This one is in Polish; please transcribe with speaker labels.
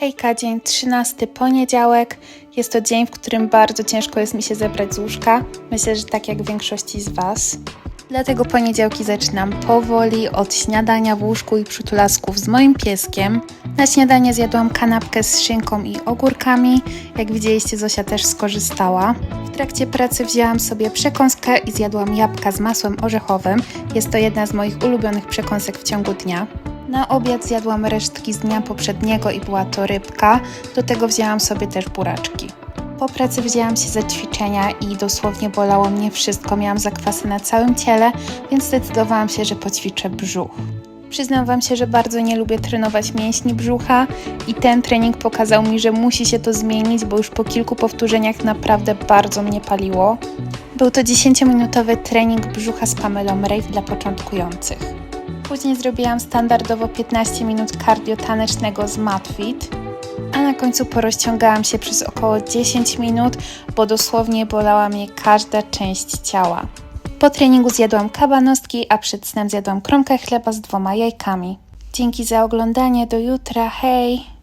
Speaker 1: Hejka, dzień 13, poniedziałek. Jest to dzień, w którym bardzo ciężko jest mi się zebrać z łóżka. Myślę, że tak jak większości z Was. Dlatego poniedziałki zaczynam powoli od śniadania w łóżku i przytulasków z moim pieskiem. Na śniadanie zjadłam kanapkę z szynką i ogórkami. Jak widzieliście, Zosia też skorzystała. W trakcie pracy wzięłam sobie przekąskę i zjadłam jabłka z masłem orzechowym. Jest to jedna z moich ulubionych przekąsek w ciągu dnia. Na obiad zjadłam resztki z dnia poprzedniego i była to rybka. Do tego wzięłam sobie też buraczki. Po pracy wzięłam się za ćwiczenia i dosłownie bolało mnie wszystko. Miałam zakwasy na całym ciele, więc zdecydowałam się, że poćwiczę brzuch. Przyznam Wam się, że bardzo nie lubię trenować mięśni brzucha i ten trening pokazał mi, że musi się to zmienić, bo już po kilku powtórzeniach naprawdę bardzo mnie paliło. Był to 10-minutowy trening brzucha z Pamelą Rave dla początkujących. Później zrobiłam standardowo 15 minut cardio tanecznego z MatFit, a na końcu porozciągałam się przez około 10 minut, bo dosłownie bolała mnie każda część ciała. Po treningu zjadłam kabanostki, a przed snem zjadłam kromkę chleba z dwoma jajkami. Dzięki za oglądanie, do jutra, hej!